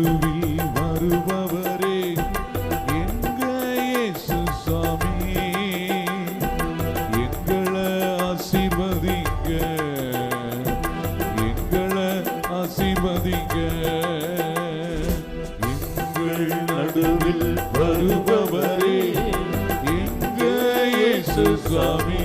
நடுவில் வருபவரே எங்க இயேசு சாமி எங்களை ஆசீர்வதிங்க எங்களை ஆசீர்வதிங்க. எங்கள் நடுவில் வருபவரே எங்க இயேசு சாமி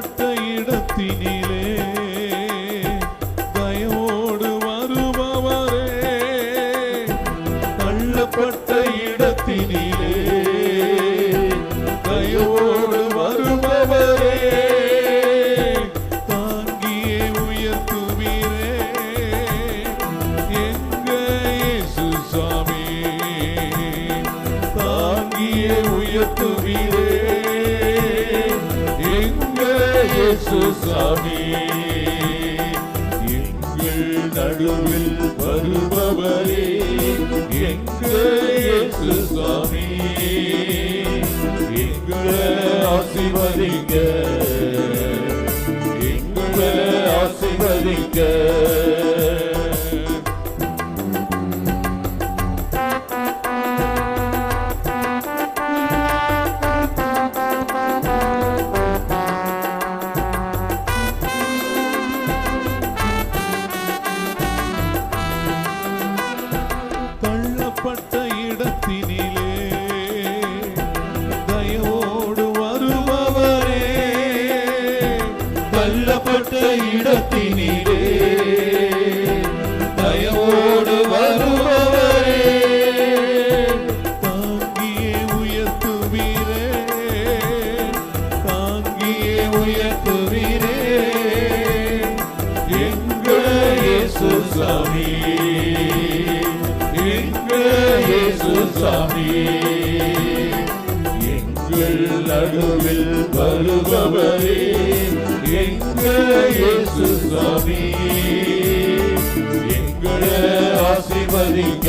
தள்ளப்பட்ட இடத்தினிலே. தயவோடு வருபவரே. தள்ளப்பட்ட இடத்தினிலே. தயவோடு வருபவரே. தாங்கியே உயர்த்துவீரே. எங்க சுசாமி தாங்கியே உயர்த்துவீரே. சுசாமி எங்கள் நடுவில் வருபவரே எங்கள் சுசாமி எங்களை ஆசிர்வதிக்க எங்களை ஆசிர்வதிக்க இயேசு சாமி இயேசு சாமி எங்கள் நடுவில் வருபவரே. எங்கள் இயேசு சாமி எங்களை ஆசிர்வதிக்க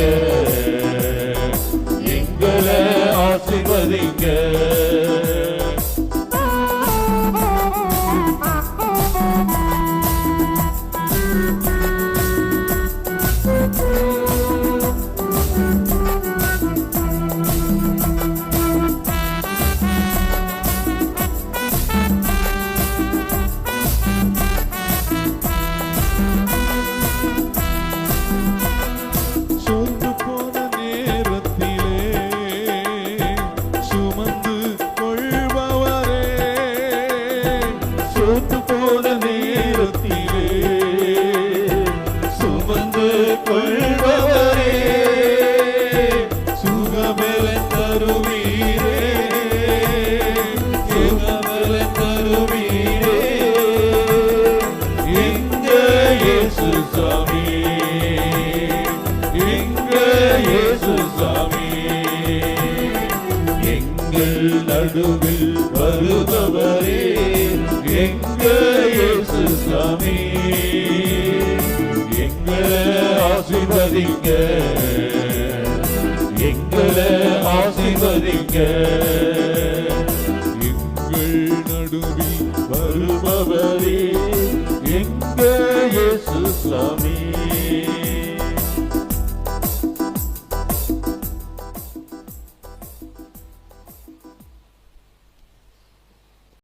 சோர்ந்து போன நேரத்திலே சுமந்து கொள்பவரே சுகமெல தருவீரே சுகமெல தருவீரே. எங்க இயேசு சாமி எங்க இயேசு சாமி எங்கள் நடுவில் வருபவரே. எங்க இயேசு சாமி எங்களை ஆசிர்வதிங்க. எங்களை ஆசீர்வதிங்க.